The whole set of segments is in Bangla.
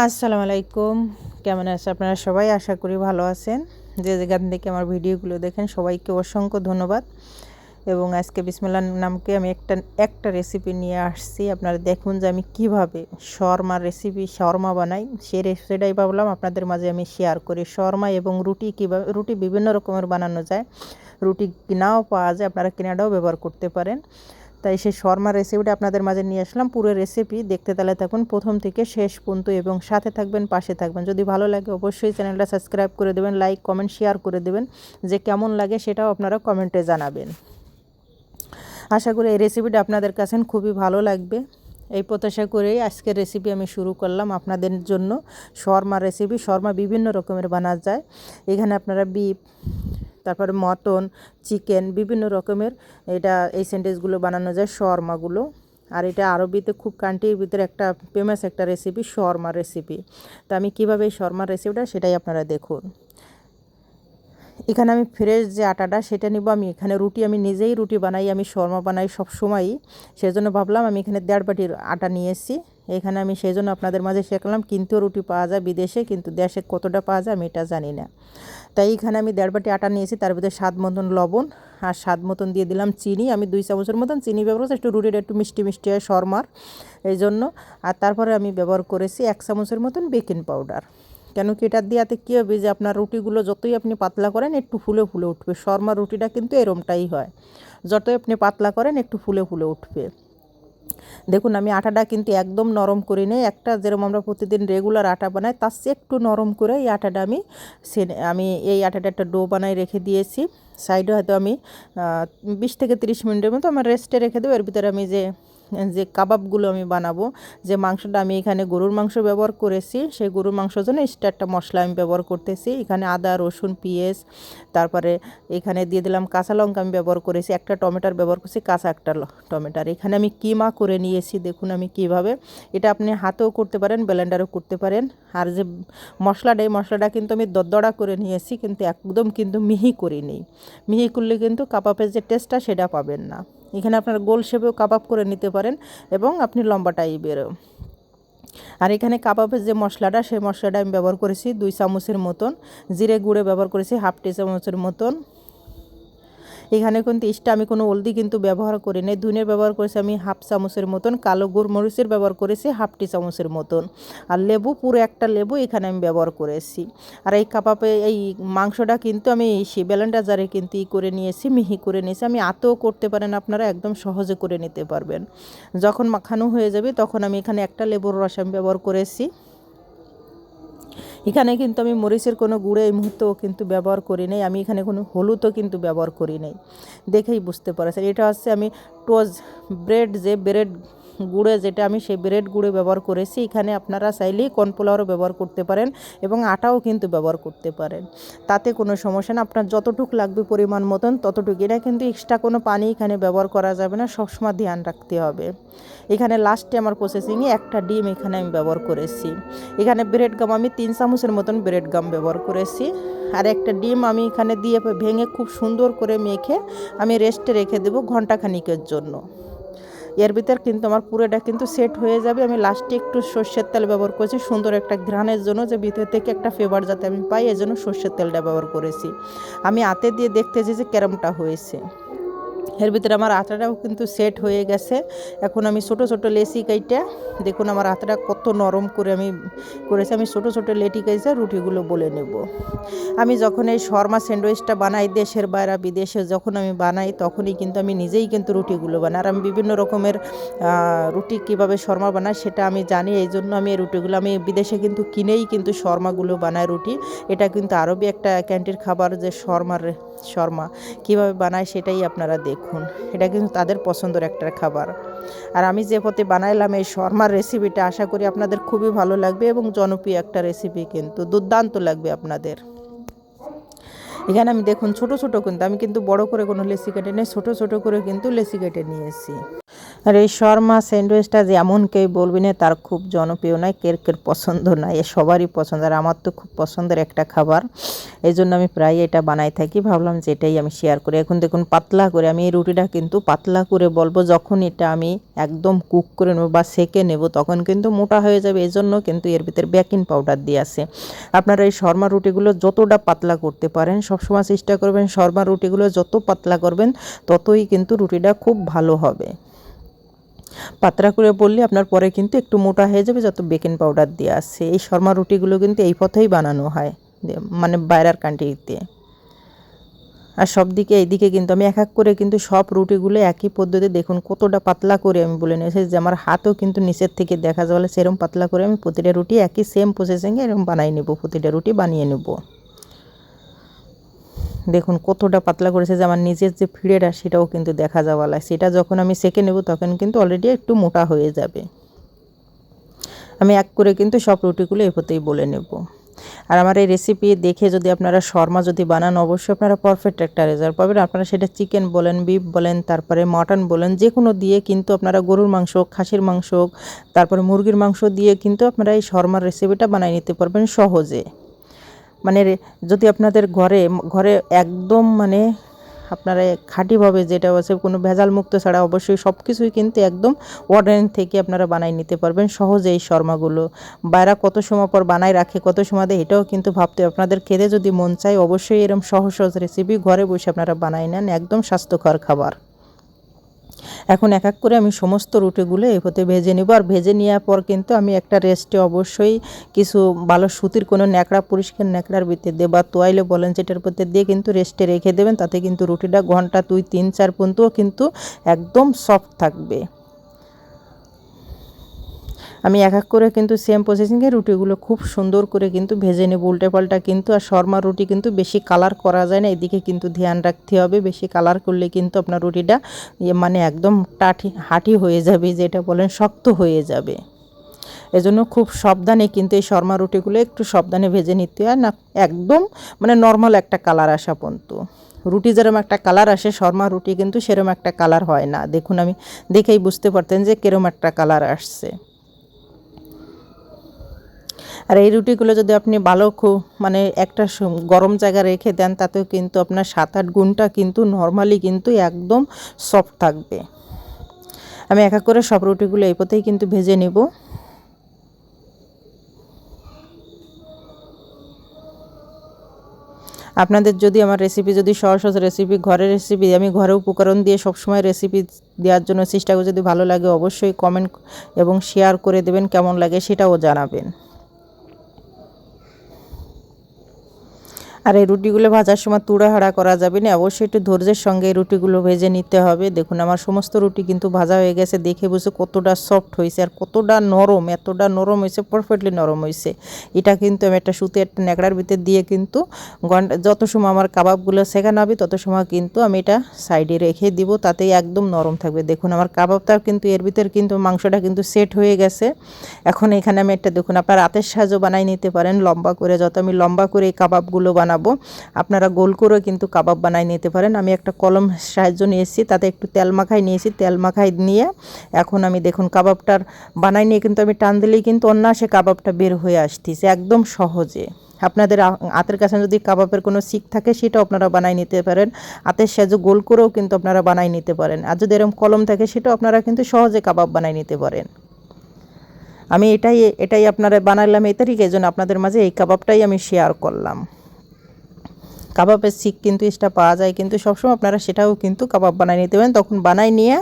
আসসালামু আলাইকুম কেমন আছে আপনারা সবাই? আশা করি ভালো আছেন। যে যেখান থেকে আমার ভিডিওগুলো দেখেন, সবাইকে অসংখ্য ধন্যবাদ। এবং আজকে বিসমুল্লাহ নামকে আমি একটা একটা রেসিপি নিয়ে আসছি। আপনারা দেখুন যে আমি কীভাবে শর্মার রেসিপি শর্মা বানাই। সেই রেসিপিটাই ভাবলাম, আপনাদের মাঝে আমি শেয়ার করি। শর্মা এবং রুটি কীভাবে, রুটি বিভিন্ন রকমের বানানো যায়। রুটি কিনাও পাওয়া যায়, আপনারা কিনাটাও ব্যবহার করতে পারেন। তাই সেই শর্মা রেসিপিটা আপনাদের মাঝে নিয়ে আসলাম। পুরো রেসিপি দেখতে তাহলে থাকুন। প্রথম থেকে শেষ পর্যন্ত এবং সাথে থাকবেন, পাশে থাকবেন। যদি ভালো লাগে অবশ্যই চ্যানেলটা সাবস্ক্রাইব করে দেবেন লাইক কমেন্ট শেয়ার করে দেবেন। যে কেমন লাগে সেটাও আপনারা কমেন্টে জানাবেন। আশা করি এই রেসিপিটা আপনাদের কাছে খুবই ভালো লাগবে। এই প্রত্যাশা করেই আজকের রেসিপি আমি শুরু করলাম আপনাদের জন্য। শর্মা রেসিপি শর্মা বিভিন্ন রকমের বানা যায়। এখানে আপনারা বিফ তারপরে মটন, চিকেন, বিভিন্ন রকমের এটা, এই স্যান্ডউইচগুলো বানানো যায়, শর্মাগুলো। আর এটা আরবিতে খুব কান্ট্রির ভিতরে একটা ফেমাস একটা রেসিপি শর্মা রেসিপি তো আমি কীভাবে এই শর্মার রেসিপিটা সেটাই আপনারা দেখুন। এখানে আমি ফ্রেশ যে আটাটা সেটা নিব, আমি এখানে রুটি, আমি নিজেই রুটি বানাই, আমি শর্মা বানাই সব সময়ই সেজন্য ভাবলাম আমি এখানে দেড় বাটির আটা নিয়ে এসেছি। এখানে আমি সেই জন্য আপনাদের মাঝে শেখালাম কিনতেও রুটি পাওয়া যায় বিদেশে, কিন্তু দেশে কতটা পাওয়া যায় আমি এটা জানি না। তাই এখানে আমি দেড় বাটি আটা নিয়েছি তার ভিতরে স্বাদ মতন লবণ আর স্বাদ মতন দিয়ে দিলাম চিনি। আমি দুই চামচের মতন চিনি ব্যবহার করছি, একটু রুটিটা একটু মিষ্টি মিষ্টি হয় শর্মার। এই জন্য আর তারপরে আমি ব্যবহার করেছি এক চামচের মতন বেকিং পাউডার কেন কি এটা দিয়াতে কী হবে যে আপনার রুটিগুলো যতই আপনি পাতলা করেন একটু ফুলে ফুলে উঠবে। শর্মা রুটিটা কিন্তু এরমটাই হয়। যতই আপনি পাতলা করেন একটু ফুলে ফুলে উঠবে। দেখুন, আমি আটাটা কিন্তু একদম নরম করি নেই একটা যেরকম আমরা প্রতিদিন রেগুলার আটা বানাই, তার চেয়ে একটু নরম করে এই আটাটা আমি আমি এই আটাটা একটা ডো বানাই রেখে দিয়েছি। সাইডে হয়তো আমি বিশ থেকে তিরিশ মিনিটের মতো আমার রেস্টে রেখে দেবো। এর ভিতরে আমি যে যে কাবাবগুলো আমি বানাবো, যে মাংসটা আমি এখানে গরুর মাংস ব্যবহার করেছি, সেই গরুর মাংসের জন্য এক্সট্রা একটা মশলা আমি ব্যবহার করতেছি। এখানে আদা, রসুন, পেঁয়াজ, তারপরে এখানে দিয়ে দিলাম কাঁচা লঙ্কা আমি ব্যবহার করেছি, একটা টমেটোর ব্যবহার করছি, কাঁচা একটা টমেটোর এখানে আমি কিমা করে নিয়েছি, দেখুন আমি কীভাবে। এটা আপনি হাতেও করতে পারেন, ব্লেন্ডারও করতে পারেন। আর যে মশলাটা, এই মশলাটা কিন্তু আমি দরদড়া করে নিয়েছি, কিন্তু একদম কিন্তু মিহি করিনি। মিহি করলে কিন্তু কাবাবের যে টেস্টটা সেটা পাবেন না। এখানে আপনার গোল শেপেও কাবাব করে নিতে পারেন এবং আপনি লম্বা টাইপেরও আর এখানে কাবাবের যে মশলাটা, সেই মশলাটা আমি ব্যবহার করেছি দুই চামচের মতন। জিরে গুঁড়ে ব্যবহার করেছি হাফ টি চামচের মতন। এখানে কিন্তু ইস্টা আমি কোনো হলদি কিন্তু ব্যবহার করি নাই। ধুনের ব্যবহার করেছি আমি হাফ চামচের মতন, কালো মরিচের ব্যবহার করেছি হাফ টি চামচের মতন। আর লেবু, পুরো একটা লেবু এখানে আমি ব্যবহার করেছি। আর এই কাপাপে এই মাংসটা কিন্তু আমি সেই ব্যালেন্ডাজারে কিন্তু ই করে নিয়েছি, মিহি করে নিয়েছি। আমি আতেও করতে পারেন আপনারা, একদম সহজে করে নিতে পারবেন। যখন মাখানো হয়ে যাবে, তখন আমি এখানে একটা লেবুর রস আমি ব্যবহার করেছি। এখানে কিন্তু আমি মরিচের কোনো গুঁড়ো এই মুহূর্তেও কিন্তু ব্যবহার করি নাই। আমি এখানে কোনো হলুদও কিন্তু ব্যবহার করি নাই। দেখেই বুঝতে পারছেন। এটা হচ্ছে আমি টোজ ব্রেড যে ব্রেড গুঁড়ে যেটা আমি সেই ব্রেড গুঁড়ে ব্যবহার করেছি, এখানে আপনারা চাইলেই কর্নফ্লাওয়ারও ব্যবহার করতে পারেন এবং আটাও কিন্তু ব্যবহার করতে পারেন। তাতে কোনো সমস্যা না, আপনার যতটুক লাগবে পরিমাণ মতন ততটুকু। এটা কিন্তু এক্সট্রা কোনো পানি এখানে ব্যবহার করা যাবে না, সবসময় ধ্যান রাখতে হবে। এখানে লাস্টে আমার প্রসেসিংয়ে একটা ডিম এখানে আমি ব্যবহার করেছি। এখানে ব্রেড গাম আমি তিন চামচের মতন ব্রেড গাম ব্যবহার করেছি। আর একটা ডিম আমি এখানে দিয়ে ভেঙে খুব সুন্দর করে মেখে আমি রেস্টে রেখে দেবো ঘন্টাখানিকের জন্য। এর ভিতর কিন্তু আমার পুরোটা কিন্তু সেট হয়ে যাবে। আমি লাস্টে একটু সর্ষের তেল ব্যবহার করেছি। সুন্দর একটা ঘ্রাণের জন্য যে ভিতর থেকে একটা ফেভার যাতে আমি পাই, এজন্য সর্ষের তেলটা ব্যবহার করেছি। আমি হাতে দিয়ে দেখতেছি যে ক্যারামটা হয়েছে। এর ভিতরে আমার আটাটাও কিন্তু সেট হয়ে গেছে। এখন আমি ছোট ছোট লেসি কাইটা, দেখুন আমার আটাটা কত নরম করে আমি করেছি। আমি ছোট ছোট লেটি কাইছে রুটিগুলো বলে নেব। আমি যখন এই শর্মা স্যান্ডউইচটা বানাই দেশের বাইরে, বিদেশে যখন আমি বানাই, তখনই কিন্তু আমি নিজেই কিন্তু রুটিগুলো বানাই। আর আমি বিভিন্ন রকমের রুটি কীভাবে শর্মা বানাই সেটা আমি জানি, এই জন্য আমি এই রুটিগুলো আমি বিদেশে কিন্তু কিনেই কিন্তু শর্মাগুলো বানাই রুটি। এটা কিন্তু আরবি একটা ক্যান্টির খাবার যে শর্মার, শর্মা কীভাবে বানায় সেটাই আপনারা দেখুন। এটা কিন্তু তাদের পছন্দের একটা খাবার। আর আমি যে পথে বানাইলাম এই শর্মার রেসিপিটা আশা করি আপনাদের খুবই ভালো লাগবে এবং জনপ্রিয় একটা রেসিপি কিন্তু, দুর্দান্ত লাগবে আপনাদের। এখানে আমি দেখুন, ছোট ছোট কিন্তু, আমি কিন্তু বড় করে কোনো লেসি কেটে নেই, ছোটো ছোটো করে কিন্তু লেসি কেটে নিয়েছি। আর এই শর্মা স্যান্ডউইচটা যেমন কেউ বলবি না, তার খুব জনপ্রিয় নয়, কের কের পছন্দ নয়, এ সবারই পছন্দ। আর আমার তো খুব পছন্দের একটা খাবার। এই জন্য আমি প্রায় এটা বানাই থাকি। ভাবলাম যে এটাই আমি শেয়ার করি। এখন দেখুন, পাতলা করে আমি এই রুটিটা কিন্তু পাতলা করে বলব, যখন এটা আমি একদম কুক করে নেব বা সেকে নেব, তখন কিন্তু মোটা হয়ে যাবে। এই জন্য কিন্তু এর ভিতরে বেকিং পাউডার দিয়ে আছে। আপনারা এই শর্মা রুটিগুলো যতটা পাতলা করতে পারেন, সবসময় চেষ্টা করবেন শর্মা রুটিগুলো যত পাতলা করবেন, ততই কিন্তু রুটিটা খুব ভালো হবে। পাতলা করে বললে আপনার পরে কিন্তু একটু মোটা হয়ে যাবে, যত বেকিং পাউডার দিয়ে আসছে এই শর্মা রুটিগুলো কিন্তু এই পথেই বানানো হয়। মানে বাইরের কান্ট্রিতে আর সব দিকে এইদিকে কিন্তু আমি এক এক করে কিন্তু সব রুটিগুলো একই পদ্ধতি দেখুন, কতটা পাতলা করে আমি বলে নিয়েছি যে আমার হাতও কিন্তু নিচের থেকে দেখা যাবে সেরকম পাতলা করে আমি প্রতিটা রুটি একই সেম প্রসেসিংয়ে এরকম বানিয়ে নেব, প্রতিটা রুটি বানিয়ে নেব। দেখুন কতটা পাতলা করেছে যে আমার নিজের যে ফিড়েটা সেটাও কিন্তু দেখা যাওয়া লাগে সেটা যখন আমি সেকে নেব তখন কিন্তু অলরেডি একটু মোটা হয়ে যাবে। আমি এক করে কিন্তু সব রুটিগুলো এপতেই বলে নেব। আর আমার এই রেসিপি দেখে যদি আপনারা শর্মা যদি বানান, অবশ্যই আপনারা পারফেক্ট একটা রেজাল্ট পাবেন। আপনারা সেটা চিকেন বলেন বিফ বলেন, তারপরে মটন বলেন যে কোনো দিয়ে কিন্তু আপনারা গরুর মাংস খাসির মাংস তারপরে মুরগির মাংস দিয়ে কিন্তু আপনারা এই শর্মার রেসিপিটা বানিয়ে নিতে পারবেন সহজে। মানে যদি আপনাদের ঘরে ঘরে একদম মানে আপনারা খাঁটিভাবে যেটা আছে, কোনো ভেজাল মুক্ত ছাড়া অবশ্যই সব কিছুই কিন্তু একদম ওয়ার্ডেন থেকে আপনারা বানাই নিতে পারবেন সহজে এই শর্মাগুলো। বাইরা কত সময় পর বানায় রাখে, কত সময় দেয়, এটাও কিন্তু ভাবতে আপনাদের খেতে যদি মন চায়, অবশ্যই এরকম সহজ সহজ রেসিপি ঘরে বসে আপনারা বানাই নেন, একদম স্বাস্থ্যকর খাবার। এখন এক এক করে আমি সমস্ত রুটিগুলো এভাবে ভেজে নেব। আর ভেজে নেওয়ার পর কিন্তু আমি একটা রেস্টে অবশ্যই কিছু ভালো সুতির কোনো ন্যাকড়া, পরিষ্কার ন্যাকড়ার ভিতরে দিয়ে বা তোয়াইলে বলেন যেটার ভিতরে দিয়ে কিন্তু রেস্টে রেখে দেবেন। তাতে কিন্তু রুটিটা ঘণ্টা দুই, তিন, চার পর্যন্তও কিন্তু একদম সফট থাকবে। আমি এক এক করে কিন্তু সেম প্রসেসিংয়ে রুটিগুলো খুব সুন্দর করে কিন্তু ভেজে নেব। উল্টে পাল্টা কিন্তু আর শর্মা রুটি কিন্তু বেশি কালার করা যায় না। এদিকে কিন্তু ধ্যান রাখতে হবে, বেশি কালার করলে কিন্তু আপনার রুটিটা ইয়ে মানে একদম টাঠি, হাঁটি হয়ে যাবে, যেটা বলেন শক্ত হয়ে যাবে। এজন্য খুব সাবধানে কিন্তু এই শর্মা রুটিগুলো একটু সাবধানে ভেজে নিতে হয়। না, একদম মানে নর্মাল একটা কালার আসা পর্যন্ত। রুটি যেরকম একটা কালার আসে, শর্মা রুটি কিন্তু সেরকম একটা কালার হয় না। দেখুন আমি দেখেই বুঝতে পারতেন যে কিরম একটা কালার আসছে। আর এই রুটিগুলো যদি আপনি ভালো খুব মানে একটা গরম জায়গা রেখে দেন, তাতেও কিন্তু আপনার সাত আট গুণটা কিন্তু নর্মালি কিন্তু একদম সফট থাকবে। আমি এক এক করে সব রুটিগুলো এই পথেই কিন্তু ভেজে নেব। আপনাদের যদি আমার রেসিপি যদি সহজ সহজ রেসিপি ঘরের রেসিপি আমি ঘরে উপকরণ দিয়ে সবসময় রেসিপি দেওয়ার জন্য চেষ্টা করি, যদি ভালো লাগে অবশ্যই কমেন্ট এবং শেয়ার করে দেবেন, কেমন লাগে সেটাও জানাবেন। আর এই রুটিগুলো ভাজার সময় তুড়াহাড়া করা যাবে না। অবশ্যই একটু ধৈর্যের সঙ্গে এই রুটিগুলো ভেজে নিতে হবে। দেখুন, আমার সমস্ত রুটি কিন্তু ভাজা হয়ে গেছে। দেখে বুঝে কতটা সফট হয়েছে আর কতটা নরম, এতটা নরম হয়েছে পারফেক্টলি নরম হয়েছে। এটা কিন্তু আমি একটা সুতে একটা ন্যাকড়ার ভিতরে দিয়ে কিন্তু ঘণ্টা যত সময় আমার কাবাবগুলো শেখানো হবে, তত সময় কিন্তু আমি এটা সাইডে রেখে দিব। তাতেই একদম নরম থাকবে। দেখুন, আমার কাবাবটা কিন্তু এর ভিতরে কিন্তু মাংসটা কিন্তু সেট হয়ে গেছে। এখন এখানে আমি একটা, দেখুন, আপনার রাতের সাহায্য বানাই নিতে পারেন লম্বা করে। যত আমি লম্বা করে এই কাবাবগুলো বানাবো বানাবো। আপনারা গোল করেও কিন্তু কাবাব বানাই নিতে পারেন। আমি একটা কলম সাহায্য নিয়েছি, তাতে একটু তেল মাখাই নিয়েছি। তেল মাখাই নিয়ে এখন আমি দেখুন কাবাবটার বানাই নিয়ে কিন্তু আমি টান দিলেই কিন্তু অন্যাসে কাবাবটা বের হয়ে আসতেছে একদম সহজে। আপনাদের হাতের কাছে যদি কাবাবের কোনো শিক থাকে সেটাও আপনারা বানাই নিতে পারেন। হাতের সাহায্যে গোল করেও কিন্তু আপনারা বানাই নিতে পারেন। আর যদি এরকম কলম থাকে সেটাও আপনারা কিন্তু সহজে কাবাব বানাই নিতে পারেন। আমি এটাই এটাই আপনারা বানালাম এই তারিখে, এই জন্য আপনাদের মাঝে এই কাবাবটাই আমি শেয়ার করলাম। কাবাবের শিক কিন্তু এটা পাওয়া যায়, কিন্তু সবসময় আপনারা সেটাও কিন্তু কাবাব বানাই নিতে পারেন। তখন বানাই নিয়ে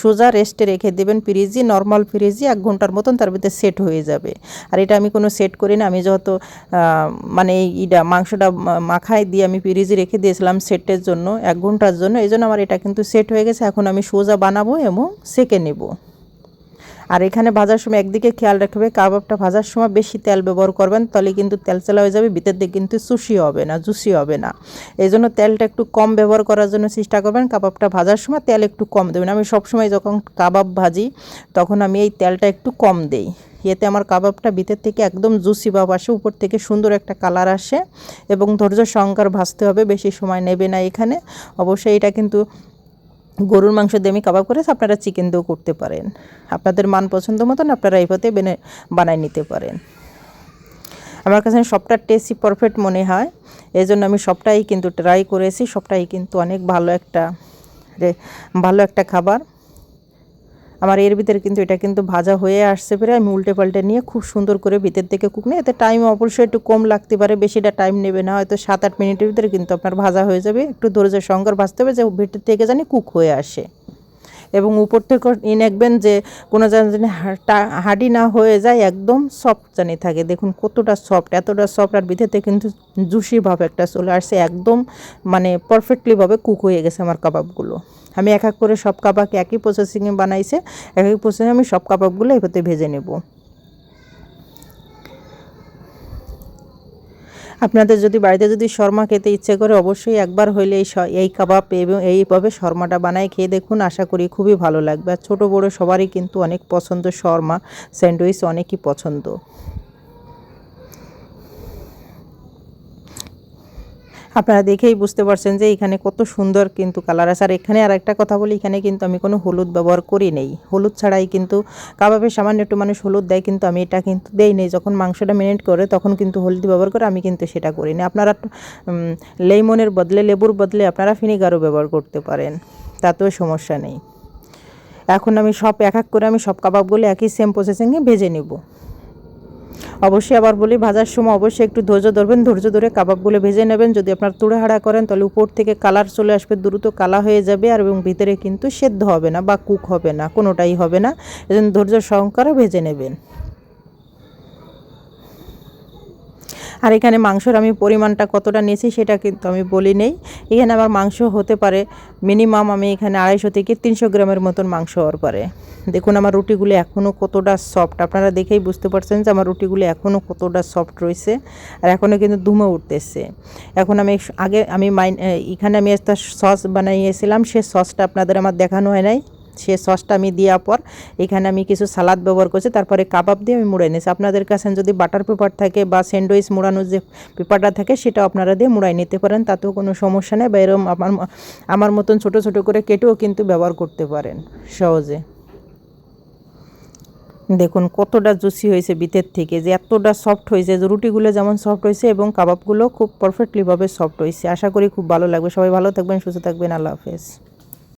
সোজা রেস্টে রেখে দেবেন ফ্রিজে, নর্মাল ফ্রিজে, এক ঘণ্টার মতন তার ভিতরে সেট হয়ে যাবে। আর এটা আমি কোনো সেট করি না, আমি যত মানে ইটা মাংসটা মাখায় দিয়ে আমি ফ্রিজে রেখে দিয়েছিলাম সেটের জন্য, এক ঘণ্টার জন্য এই জন্য আমার এটা কিন্তু সেট হয়ে গেছে। এখন আমি সোজা বানাবো এবং সেকে নেব। আর এখানে ভাজার সময় একদিকে খেয়াল রাখবে কাবাবটা ভাজার সময় বেশি তেল ব্যবহার করবেন, তাহলে কিন্তু তেল চালা হয়ে যাবে, ভিতর দিকে কিন্তু সুশি হবে না জুসি হবে না। এই জন্য তেলটা একটু কম ব্যবহার করার জন্য চেষ্টা করবেন, কাবাবটা ভাজার সময় তেল একটু কম দেবেন। আমি সবসময় যখন কাবাব ভাজি, তখন আমি এই তেলটা একটু কম দেই। এতে আমার কাবাবটা ভিতর থেকে একদম জুসি ভাব আসে, উপর থেকে সুন্দর একটা কালার আসে এবং ধৈর্য সংকার ভাজতে হবে, বেশি সময় নেবে না এখানে। অবশ্যই এটা কিন্তু গরুর মাংস দিয়ে আমি কাবাব করেছি আপনারা চিকেন দিয়েও করতে পারেন। আপনাদের মান পছন্দ মতন আপনারা এই পথে বেনে বানায় নিতে পারেন। আমার কাছে সবটা টেস্টই পারফেক্ট মনে হয়। এই জন্য আমি সবটাই কিন্তু ট্রাই করেছি, সবটাই কিন্তু অনেক ভালো একটা ভালো একটা খাবার। আমার এর ভিতরে কিন্তু এটা কিন্তু ভাজা হয়ে আসছে পরে আমি উল্টে পাল্টে নিয়ে খুব সুন্দর করে ভিতর থেকে কুক নিয়ে। এতে টাইম অবশ্যই একটু কম লাগতে পারে, বেশিটা টাইম নেবে না। হয়তো সাত আট মিনিটের ভিতরে কিন্তু আপনার ভাজা হয়ে যাবে। একটু ধৈর্যের সঙ্গে ভাজতে হবে যে ভিতর থেকে জানি কুক হয়ে আসে। এবং উপর থেকে ই দেখবেন যে কোনো যেন জানি হাডি না হয়ে যায়, একদম সফট জানি থাকে। দেখুন কতটা সফট এতটা সফট আর ভিতরে কিন্তু জুসি ভাব একটা চলে আসছে একদম মানে পারফেক্টলিভাবে কুক হয়ে গেছে আমার কাবাবগুলো। আমি এক এক করে সব কাবাব একই প্রসেসিংয়ে বানাইছে এক এক প্রসেসিংয়ে আমি সব কাবাবগুলো এভাবে ভেজে নেব। আপনাদের যদি বাড়িতে যদি শর্মা খেতে ইচ্ছে করে, অবশ্যই একবার হইলে এই এই কাবাব এবং এইভাবে শর্মাটা বানায় খেয়ে দেখুন, আশা করি খুবই ভালো লাগবে। আর ছোটো বড়ো সবারই কিন্তু অনেক পছন্দ শর্মা, স্যান্ডউইচ অনেকই পছন্দ। আপনারা দেখেই বুঝতে পারছেন যে এখানে কত সুন্দর কিন্তু কালার আছে। আর এখানে আর একটা কথা বলি, এখানে কিন্তু আমি কোনো হলুদ ব্যবহার করি নেই। হলুদ ছাড়াই কিন্তু কাবাবে সামান্য একটু মানুষ হলুদ দেয়, কিন্তু আমি এটা কিন্তু দেই নেই। যখন মাংসটা মেরিনেট করে তখন কিন্তু হলুদ ব্যবহার করে, আমি কিন্তু সেটা করি না আপনারা লেমনের বদলে, লেবুর বদলে আপনারা ভিনিগারও ব্যবহার করতে পারেন, তাতেও সমস্যা নেই। এখন আমি সব এক এক করে আমি সব কাবাবগুলো একই সেম প্রসেসিংয়ে ভেজে নেব। অবশ্যই আবার বলি, ভাজার সময় অবশ্যই একটু ধৈর্য ধরবেন, ধৈর্য ধরে কাবাবগুলো ভেজে নেবেন। যদি আপনার তুড়াহাড়া করেন, তাহলে উপর থেকে কালার চলে আসবে, দ্রুত কালা হয়ে যাবে, আর এবং ভিতরে কিন্তু সেদ্ধ হবে না বা কুক হবে না, কোনোটাই হবে না। এজন্য ধৈর্য সহকারে ভেজে নেবেন। আর এখানে মাংসর আমি পরিমাণটা কতটা নিয়েছি সেটা কিন্তু আমি বলি নেই। এখানে আমার মাংস হতে পারে মিনিমাম আমি এখানে আড়াইশো থেকে তিনশো গ্রামের মতন মাংস হওয়ার পারে। দেখুন আমার রুটিগুলো এখনও কতটা সফট আপনারা দেখেই বুঝতে পারছেন যে আমার রুটিগুলো এখনও কতটা সফট রয়েছে আর এখনও কিন্তু ধুমে উঠতেছে। এখন আমি আগে আমি মাইন এখানে আমি একটা সস বানাইয়েছিলাম সে সসটা আপনাদের আমার দেখানো হয় নাই। সে সসটা আমি দেওয়ার পর এখানে আমি কিছু সালাদ ব্যবহার করছি, তারপরে কাবাব দিয়ে আমি মুড়াই নিয়েছি। আপনাদের কাছে যদি বাটার পেপার থাকে বা স্যান্ডউইচ মুড়ানোর যে পেপারটা থাকে সেটা আপনারা দিয়ে মুড়াই নিতে পারেন, তাতেও কোনো সমস্যা নেই বা এরকম আমার আমার মতন ছোট ছোট করে কেটেও কিন্তু ব্যবহার করতে পারেন সহজে। দেখুন কতটা জুসি হয়েছে বিতের থেকে, যে এতটা সফট হয়েছে, যে রুটিগুলো যেমন সফট হয়েছে এবং কাবাবগুলো খুব পারফেক্টলিভাবে সফট হয়েছে। আশা করি খুব ভালো লাগবে। সবাই ভালো থাকবেন, সুস্থ থাকবেন। আল্লাহ হাফেজ।